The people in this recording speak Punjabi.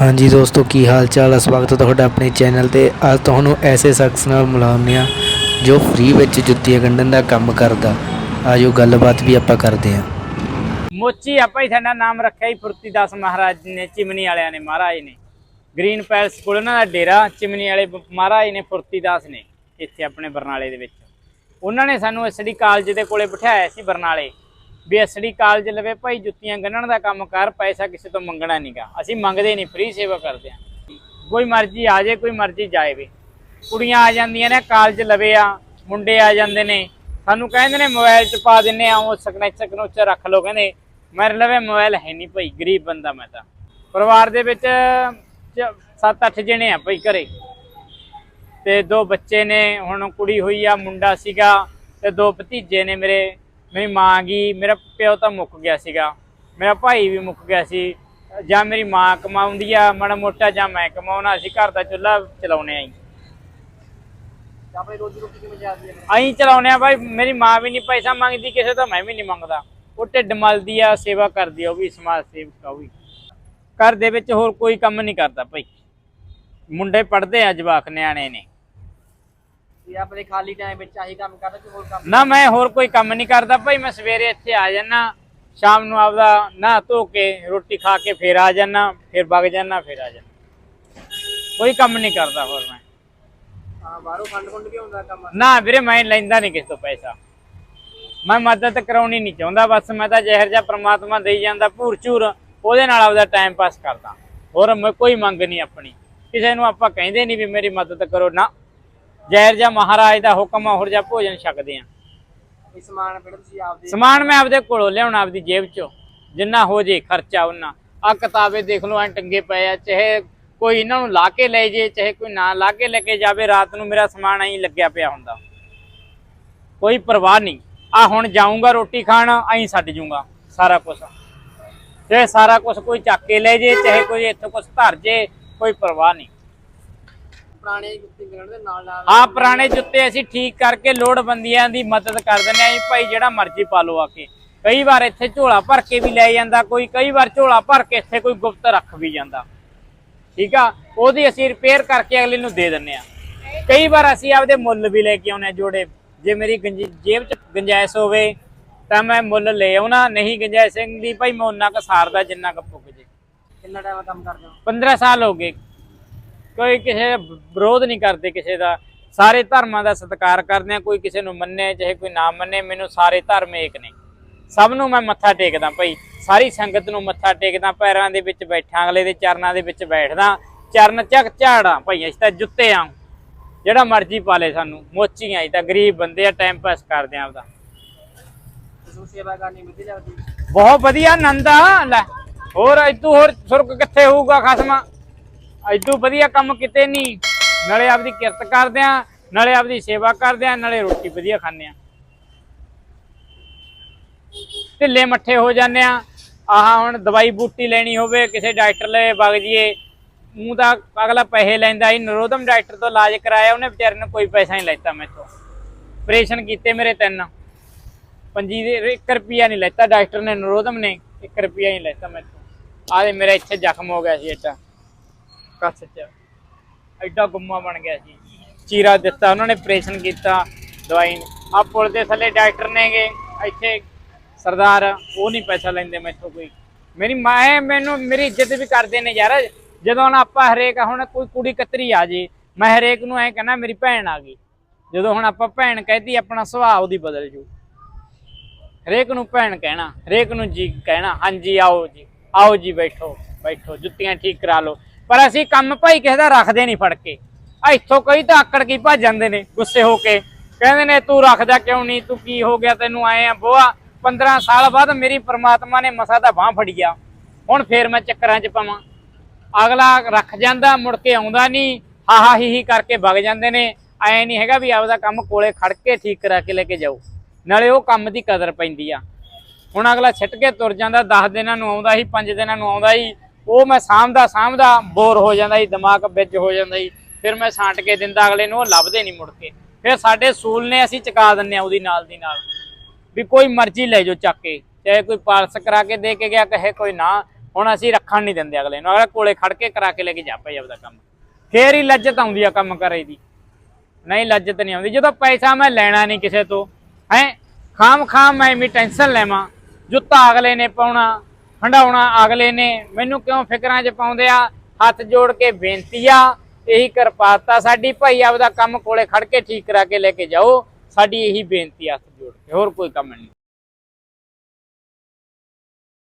ਹਾਂਜੀ ਦੋਸਤੋ, ਕੀ ਹਾਲ ਚਾਲ ਹੈ ਸਵਾਗਤ ਹੈ ਤੁਹਾਡਾ ਆਪਣੇ ਚੈਨਲ ਤੇ ਅੱਜ ਤੁਹਾਨੂੰ ਐਸੇ ਸ਼ਖਸ ਨਾਲ ਮਿਲਾਉਂਦੇ ਹਾਂ ਜੋ ਫ੍ਰੀ ਵਿੱਚ ਜੁੱਤੀਆਂ ਗੰਢਣ ਦਾ ਕੰਮ ਕਰਦਾ। ਆਜੋ ਗੱਲਬਾਤ ਵੀ ਆਪਾਂ ਕਰਦੇ ਹਾਂ। ਮੋਚੀ, ਆਪਾਂ ਹੀ ਸਾਡਾ ਨਾਮ ਰੱਖਿਆ ਹੀ ਫੁਰਤੀਦਾਸ ਮਹਾਰਾਜ ਨੇ, ਚਿਮਨੀ ਵਾਲਿਆਂ ਨੇ, ਮਹਾਰਾਜ ਨੇ। ਗ੍ਰੀਨ ਪੈਲਸ ਕੋਲ ਉਹਨਾਂ ਦਾ ਡੇਰਾ, ਚਿਮਨੀ ਵਾਲੇ ਮਹਾਰਾਜ ਨੇ, ਫੁਰਤੀ ਦਾਸ ਨੇ, ਇੱਥੇ ਆਪਣੇ ਬਰਨਾਲੇ ਦੇ ਵਿੱਚ। ਉਹਨਾਂ ਨੇ ਸਾਨੂੰ ਐਸਡੀ ਕਾਲਜ ਦੇ ਕੋਲੇ ਬਿਠਾਇਆ ਸੀ, ਬਰਨਾਲੇ। ਵੀ ਐਸਡੀ ਕਾਲਜ ਲਵੇ, ਭਾਈ ਜੁੱਤੀਆਂ ਗੰਢਣ ਦਾ ਕੰਮ ਕਰ, ਪੈਸਾ ਕਿਸੇ ਤੋਂ ਮੰਗਣਾ ਨਹੀਂਗਾ ਅਸੀਂ ਮੰਗਦੇ ਨਹੀਂ ਫ੍ਰੀ ਸੇਵਾ ਕਰਦੇ ਹਾਂ ਕੋਈ ਮਰਜ਼ੀ ਆ ਜਾਏ ਕੋਈ ਮਰਜ਼ੀ ਜਾਏ ਵੀ। ਕੁੜੀਆਂ ਆ ਜਾਂਦੀਆਂ ਨੇ, ਕਾਲਜ ਲਵੇ ਆ, ਮੁੰਡੇ ਆ ਜਾਂਦੇ ਨੇ। ਸਾਨੂੰ ਕਹਿੰਦੇ ਨੇ, ਮੋਬਾਈਲ 'ਚ ਪਾ ਦਿੰਨੇ ਆ, ਉਹ ਸਕਨੈਚ ਸਕਨੋਚ ਰੱਖ ਲਓ। ਕਹਿੰਦੇ ਮੇਰੇ ਲਵੇ, ਮੋਬਾਈਲ ਹੈ ਨਹੀਂ ਭਾਈ, ਗਰੀਬ ਬੰਦਾ ਮੈਂ ਤਾਂ। ਪਰਿਵਾਰ ਦੇ ਵਿੱਚ 7-8 ਜਣੇ ਆ ਭਾਈ ਘਰੇ। ਤੇ ਦੋ ਬੱਚੇ ਨੇ, ਹੁਣ ਕੁੜੀ ਹੋਈ ਆ, ਮੁੰਡਾ ਸੀਗਾ, ਤੇ ਦੋ ਭਤੀਜੇ ਨੇ ਮੇਰੇ। ਮੇਰੀ ਮਾਂ ਗਈ ਮੇਰਾ ਪਿਓ ਤਾਂ ਮੁੱਕ ਗਿਆ ਸੀਗਾ। ਮੇਰਾ ਭਾਈ ਵੀ ਮੁੱਕ ਗਿਆ ਸੀ। ਜਾਂ ਮੇਰੀ ਮਾਂ ਕਮਾਉਂਦੀ ਆ ਮਾੜਾ ਮੋਟਾ ਜਾਂ ਮੈਂ ਕਮਾਉਣਾ ਅਸੀਂ ਘਰ ਦਾ ਚੁੱਲ੍ਹਾ ਚਲਾਉਣੇ ਆਂ ਆਪਣੀ ਰੋਜੀ ਰੋਟੀ ਕਿਵੇਂ ਚੱਲਦੀ ਹੈ ਅਸੀਂ ਚਲਾਉਣੇ ਆ ਭਾਈ ਮੇਰੀ ਮਾਂ ਵੀ ਨਹੀਂ ਪੈਸਾ ਮੰਗਦੀ ਕਿਸੇ ਤੋਂ ਮੈਂ ਵੀ ਨਹੀਂ ਮੰਗਦਾ। ਉਹ ਢਿੱਡ ਮਲਦੀ ਆ ਸੇਵਾ ਕਰਦੀ ਆ ਉਹ ਵੀ ਸਮਾਜ ਸੇਵਕ ਆ ਉਹ ਵੀ। ਘਰ ਦੇ ਵਿੱਚ ਹੋਰ ਕੋਈ ਕੰਮ ਨਹੀਂ ਕਰਦਾ ਭਾਈ। ਮੁੰਡੇ ਪੜਦੇ ਆ ਜਵਾਕ ਨਿਆਣੇ ਨੇ। ਇਹ ਆਪਣੇ ਖਾਲੀ ਟਾਈਮ ਵਿੱਚ ਆਹੀ ਕੰਮ ਕਰਦਾ ਕਿ ਹੋਰ ਕੰਮ ਨਾ ਮੈਂ ਹੋਰ ਕੋਈ ਕੰਮ ਨਹੀਂ ਕਰਦਾ ਭਾਈ ਮੈਂ ਸਵੇਰੇ ਇੱਥੇ ਆ ਜਾਣਾ ਸ਼ਾਮ ਨੂੰ ਆਪਦਾ ਨਹਾ ਧੋ ਕੇ ਰੋਟੀ ਖਾ ਕੇ ਫੇਰ ਆ ਜਾਣਾ ਫਿਰ ਵਗ ਜਾਣਾ ਫਿਰ ਆ ਜਾਣਾ ਕੋਈ ਕੰਮ ਨਹੀਂ ਕਰਦਾ ਹੋਰ ਮੈਂ। ਹਾਂ ਬਾਹਰੋਂ ਫੰਡ ਫੰਡ ਵੀ ਹੁੰਦਾ ਕੰਮ। ਨਾ ਵੀਰੇ ਮੈਂ ਲੈਂਦਾ ਨਹੀਂ ਕਿਸੇ ਤੋਂ ਪੈਸਾ। ਮੈਂ ਮਦਦ ਕਰਾਉਣੀ ਨਹੀਂ ਚਾਹੁੰਦਾ ਬਸ ਮੈਂ ਤਾਂ ਜ਼ਹਿਰ ਜਿਹਾ ਪ੍ਰਮਾਤਮਾ ਦੇਈ ਜਾਂਦਾ ਭੂਰ ਚੂਰ ਉਹਦੇ ਨਾਲ ਆਪਦਾ ਟਾਈਮ ਪਾਸ ਕਰਦਾ। ਹੋਰ ਮੈਂ ਕੋਈ ਮੰਗ ਨਹੀਂ ਆਪਣੀ। ਕਿਸੇ ਨੂੰ ਆਪਾਂ ਕਹਿੰਦੇ ਨਹੀਂ ਵੀ ਮੇਰੀ ਮਦਦ ਕਰੋ ਨਾ। ਜ਼ਹਿਰ ਜਿਹਾ ਮਹਾਰਾਜ ਦਾ ਹੁਕਮ ਹੋਰ ਜਿਹਾ ਭੋਜਨ ਛਕਦੇ ਆ ਇਹ ਸਮਾਨ ਫਿਰ ਤੁਸੀਂ ਆਪਦੇ ਸਮਾਨ ਮੈਂ ਆਪਦੇ ਕੋਲੋਂ ਲਿਆਉਣਾ ਆਪਦੀ ਜੇਬ ਚੋਂ। ਜਿੰਨਾ ਹੋ ਜੇ ਖਰਚਾ ਉਹਨਾਂ ਆ ਕਿਤਾਬੇ ਦੇਖ ਲਓ ਐ ਟੰਗੇ ਪਏ ਆ ਚਾਹੇ ਕੋਈ ਇਹਨਾਂ ਨੂੰ ਲਾ ਕੇ ਲੈ ਜੇ ਚਾਹੇ ਕੋਈ ਨਾ ਲਾ ਕੇ ਲੈ ਕੇ ਜਾਵੇ ਰਾਤ ਨੂੰ ਮੇਰਾ ਸਮਾਨ ਐਂ ਲੱਗਿਆ ਪਿਆ ਹੁੰਦਾ। ਕੋਈ ਪਰਵਾਹ ਨਹੀਂ। ਆ ਹੁਣ ਜਾਊਂਗਾ ਰੋਟੀ ਖਾਣ ਐਂ ਛੱਡ ਜੂੰਗਾ ਸਾਰਾ ਕੁਝ ਚਾਹੇ ਸਾਰਾ ਕੁਝ ਕੋਈ ਚੱਕ ਕੇ ਲੈ ਜੇ ਚਾਹੇ ਕੋਈ ਇੱਥੇ ਕੁਝ ਧਰ ਜੇ ਕੋਈ ਪਰਵਾਹ ਨਹੀਂ। ਪੁਰਾਣੇ ਜੁੱਤੀ ਗਣ ਦੇ ਨਾਲ ਨਾਲ ਆ ਪੁਰਾਣੇ ਜੁੱਤੇ ਅਸੀਂ ਠੀਕ ਕਰਕੇ ਲੋੜਵੰਦੀਆਂ ਦੀ ਮਦਦ ਕਰ ਦਿੰਦੇ ਆਂ ਜੀ ਭਾਈ ਜਿਹੜਾ ਮਰਜ਼ੀ ਪਾ ਲਓ ਆ ਕੇ। ਕਈ ਵਾਰ ਇੱਥੇ ਝੋਲਾ ਭਰ ਕੇ ਵੀ ਲੈ ਜਾਂਦਾ ਕੋਈ ਕਈ ਵਾਰ ਝੋਲਾ ਭਰ ਕੇ ਇੱਥੇ ਕੋਈ ਗੁਪਤ ਰੱਖ ਵੀ ਜਾਂਦਾ। ਠੀਕ ਆ? ਉਹਦੀ ਅਸੀਂ ਰਿਪੇਅਰ ਕਰਕੇ ਅਗਲੇ ਨੂੰ ਦੇ ਦਿੰਨੇ ਆ ਕਈ ਵਾਰ ਅਸੀਂ ਆਪਦੇ ਮੁੱਲ ਵੀ ਲੈ ਕੇ ਆਉਨੇ ਆ ਜੋੜੇ। ਜੇ ਮੇਰੀ ਜੇਬ 'ਚ ਗੁੰਜਾਇਸ਼ ਹੋਵੇ ਤਾਂ ਮੈਂ ਮੁੱਲ ਲੈ ਆਉਣਾ ਨਹੀਂ ਗੁੰਜਾਇਸ਼ ਦੀ ਭਾਈ ਮੈਂ ਉਹਨਾਂ ਕ ਸਾਰਦਾ ਜਿੰਨਾ ਕ ਪੁੱਗ ਜੇ। ਕਿੰਨਾ ਟਾਈਮ ਕੰਮ ਕਰਦੇ ਹੋ? 15 ਸਾਲ ਹੋ ਗਏ। ਕੋਈ ਕਿਸੇ ਵਿਰੋਧ ਨਹੀਂ ਕਰਦੇ ਕਿਸੇ ਦਾ। ਸਾਰੇ ਧਰਮਾਂ ਦਾ ਸਤਿਕਾਰ ਕਰਦੇ ਆ ਕੋਈ ਕਿਸੇ ਨੂੰ ਮੰਨੇ, ਚਾਹੇ ਕੋਈ ਨਾ ਮੰਨੇ, ਮੈਨੂੰ ਸਾਰੇ ਧਰਮ ਏਕ ਨੇ। ਸਭ ਨੂੰ ਮੈਂ ਮੱਥਾ ਟੇਕਦਾ ਭਾਈ। ਸਾਰੀ ਸੰਗਤ ਨੂੰ ਮੱਥਾ ਟੇਕਦਾ, ਪੈਰਾਂ ਦੇ ਵਿੱਚ ਬੈਠਾਂ, ਅਗਲੇ ਦੇ ਚਰਨਾਂ ਦੇ ਵਿੱਚ ਬੈਠਦਾ। ਚਰਨ ਚੱਕ ਝਾੜਾਂ, ਭਾਈ, ਅਸੀਂ ਤਾਂ ਜੁੱਤੇ ਆ। ਜਿਹੜਾ ਮਰਜ਼ੀ ਪਾ ਲੇ ਸਾਨੂੰ, ਮੋਚੀਆਂ, ਅਸੀਂ ਤਾਂ ਗਰੀਬ ਬੰਦੇ ਆ ਟਾਈਮ ਪਾਸ ਕਰਦੇ ਆ ਆਪਦਾ। ਸੇਵਾ ਕਰਨੀ ਵਧੀਆ ਲੱਗਦੀ ਬਹੁਤ ਵਧੀਆ, ਆਨੰਦ ਆ। ਲੈ, ਹੋਰ ਇਦੋਂ ਹੋਰ ਸੁਰਗ ਕਿੱਥੇ ਹੋਊਗਾ ਖਸਮਾ? ਇਦੋਂ ਵਧੀਆ ਕੰਮ ਕਿਤੇ ਨਹੀਂ ਨਾਲੇ ਆਪਦੀ ਕਿਰਤ ਕਰਦੇ ਆ, ਨਾਲੇ ਆਪਦੀ ਸੇਵਾ ਕਰਦੇ ਆ, ਨਾਲੇ ਰੋਟੀ ਵਧੀਆ ਖਾਂਦੇ ਆ। ਢਿੱਲੇ ਮੱਠੇ ਹੋ ਜਾਂਦੇ ਆ। ਆਹ ਹੁਣ ਦਵਾਈ ਬੂਟੀ ਲੈਣੀ ਹੋਵੇ, ਕਿਸੇ ਡਾਕਟਰ ਲੈ ਵਗ ਜੀਏ ਮੂੰਹ ਦਾ ਅਗਲਾ ਪੈਸੇ ਲੈਂਦਾ ਸੀ ਨਰੋਦਮ ਡਾਕਟਰ ਤੋਂ ਇਲਾਜ ਕਰਾਇਆ, ਉਹਨੇ ਵਿਚਾਰੇ ਨੇ ਕੋਈ ਪੈਸਾ ਨਹੀਂ ਲੈਤਾ ਮੈਥੋਂ। ਆਪਰੇਸ਼ਨ ਕੀਤੇ ਮੇਰੇ ਤਿੰਨ। ਪੰਜੀ ਦੇ 1 ਰੁਪਿਆ ਨਹੀਂ ਲੈਤਾ ਡਾਕਟਰ ਨੇ, ਨਰੋਦਮ ਨੇ 1 ਰੁਪਿਆ ਨਹੀਂ ਲੈਤਾ ਮੈਥੋਂ। ਆਹ ਮੇਰਾ ਇੱਥੇ ਜ਼ਖਮ ਹੋ ਗਿਆ ਸੀ ਏਟਾ ਕੱਸ ਚ। ਐਡਾ ਗੁੰਮਾ ਬਣ ਗਿਆ ਸੀ ਚੀਰਾ ਦਿੱਤਾ, ਉਹਨਾਂ ਨੇ ਆਪਰੇਸ਼ਨ ਕੀਤਾ, ਦਵਾਈ ਆ ਪੁਲ ਦੇ ਥੱਲੇ ਡਾਕਟਰ ਨੇਗੇ, ਇੱਥੇ ਸਰਦਾਰ, ਉਹ ਨਹੀਂ ਪੈਸਾ ਲੈਂਦੇ ਮੈਥੋਂ ਕੋਈ। ਮੇਰੀ ਮੈਂ ਮੈਨੂੰ ਮੇਰੀ ਇੱਜ਼ਤ ਵੀ ਕਰਦੇ ਨੇ ਯਾਰ। ਜਦੋਂ ਹੁਣ ਆਪਾਂ ਹਰੇਕ, ਹੁਣ ਕੋਈ ਕੁੜੀ ਕਤਰੀ ਆ ਜੇ, ਮੈਂ ਹਰੇਕ ਨੂੰ ਐ ਕਹਿਣਾ, ਮੇਰੀ ਭੈਣ ਆ ਗਈ। ਜਦੋਂ ਹੁਣ ਆਪਾਂ ਭੈਣ ਕਹਿਦੀ ਆਪਣਾ ਸੁਭਾਅ ਉਹਦੀ ਬਦਲ ਜੂ। ਹਰੇਕ ਨੂੰ ਭੈਣ ਕਹਿਣਾ, ਹਰੇਕ ਨੂੰ ਜੀ ਕਹਿਣਾ, ਹਾਂਜੀ ਆਓ ਜੀ ਆਓ ਜੀ ਬੈਠੋ ਬੈਠੋ, ਜੁੱਤੀਆਂ ਠੀਕ ਕਰਾ ਲਓ। ਪਰ ਅਸੀਂ ਕੰਮ ਭਾਈ ਕਿਸੇ ਦਾ ਰੱਖਦੇ ਨਹੀਂ ਫੜ ਕੇ। ਆ ਇੱਥੋਂ ਕਈ ਤਾਂ ਆਕੜ ਕੇ ਭੱਜ ਜਾਂਦੇ ਨੇ ਗੁੱਸੇ ਹੋ ਕੇ। ਕਹਿੰਦੇ ਨੇ, ਤੂੰ ਰੱਖਦਾ ਕਿਉਂ ਨਹੀਂ? ਤੂੰ ਕੀ ਹੋ ਗਿਆ? ਤੈਨੂੰ ਆਏ ਆ ਬੋਆ। 15 ਸਾਲ ਬਾਅਦ ਮੇਰੀ ਪ੍ਰਮਾਤਮਾ ਨੇ ਮਸਾ ਦਾ ਬਾਹ ਫੜਿਆ। ਹੁਣ ਫੇਰ ਮੈਂ ਚੱਕਰਾਂ 'ਚ ਪਾਵਾਂ। ਅਗਲਾ ਰੱਖ ਜਾਂਦਾ, ਮੁੜ ਕੇ ਆਉਂਦਾ ਨਹੀਂ। ਹਾਹਾ ਹੀ ਹੀ ਕਰਕੇ ਵਗ ਜਾਂਦੇ ਨੇ। ਐ ਨਹੀਂ ਹੈਗਾ ਵੀ ਆਪਦਾ ਕੰਮ ਕੋਲੇ ਖੜ ਕੇ ਠੀਕ ਕਰਾ ਕੇ ਲੈ ਕੇ ਜਾਓ। ਨਾਲੇ ਉਹ ਕੰਮ ਦੀ ਕਦਰ ਪੈਂਦੀ ਆ। ਹੁਣ ਅਗਲਾ ਛਿੱਟ ਕੇ ਤੁਰ ਜਾਂਦਾ 10 ਦਿਨਾਂ ਨੂੰ ਆਉਂਦਾ ਸੀ 5 ਦਿਨਾਂ ਨੂੰ ਆਉਂਦਾ ਸੀ। ਉਹ ਮੈਂ ਸਾਂਭਦਾ ਸਾਂਭਦਾ ਬੋਰ ਹੋ ਜਾਂਦਾ ਜੀ, ਦਿਮਾਗ ਵਿੱਚ ਹੋ ਜਾਂਦਾ ਜੀ। ਫਿਰ ਮੈਂ ਛਾਂਟ ਕੇ ਦਿੰਦਾ ਅਗਲੇ ਨੂੰ, ਉਹ ਲੱਭਦੇ ਨਹੀਂ ਮੁੜ ਕੇ। ਫਿਰ ਸਾਡੇ ਸੂਲ ਨੇ ਅਸੀਂ ਚੁਕਾ ਦਿੰਨੇ ਆ ਉਹਦੀ ਨਾਲ ਦੀ ਨਾਲ। ਵੀ ਕੋਈ ਮਰਜ਼ੀ ਲੈ ਜਾਓ ਚੱਕ ਕੇ, ਚਾਹੇ ਕੋਈ ਪਾਲਸ ਕਰਾ ਕੇ ਦੇ ਕੇ ਗਿਆ, ਕਹੇ ਕੋਈ ਨਾ, ਹੁਣ ਅਸੀਂ ਰੱਖਣ ਨਹੀਂ ਦਿੰਦੇ ਅਗਲੇ ਨੂੰ। ਅਗਲਾ ਕੋਲੇ ਖੜ ਕੇ ਕਰਾ ਕੇ ਲੈ ਕੇ ਜਾ ਭਾਈ ਆਪਦਾ ਕੰਮ। ਫੇਰ ਹੀ ਲੱਜਤ ਆਉਂਦੀ ਆ ਕੰਮ ਕਰੇ ਦੀ। ਨਹੀਂ, ਲੱਜਤ ਨਹੀਂ ਆਉਂਦੀ। ਜਦੋਂ ਪੈਸਾ ਮੈਂ ਲੈਣਾ ਨਹੀਂ ਕਿਸੇ ਤੋਂ, ਹੈ ਖਾਮ ਖਾਮ ਮੈਂ ਵੀ ਟੈਨਸ਼ਨ ਲੈਵਾਂ, ਜੁੱਤਾ ਅਗਲੇ ਨੇ ਪਾਉਣਾ ਹੰਡਾਉਣਾ ਅਗਲੇ ਨੇ। ਮੈਨੂੰ ਕਿਉਂ ਫਿਕਰਾਂ 'ਚ ਪਾਉਂਦੇ ਆ? ਹੱਥ ਜੋੜ ਕੇ ਬੇਨਤੀ ਆ, ਇਹੀ ਕਿਰਪਾਲਤਾ ਸਾਡੀ। ਭਾਈ ਆਪਦਾ ਕੰਮ ਕੋਲੇ ਖੜ ਕੇ ਠੀਕ ਕਰਾ ਕੇ ਲੈ ਕੇ ਜਾਓ। ਸਾਡੀ ਇਹੀ ਬੇਨਤੀ ਆ, ਹੱਥ ਜੋੜ ਕੇ। ਹੋਰ ਕੋਈ ਕੰਮ ਨਹੀਂ।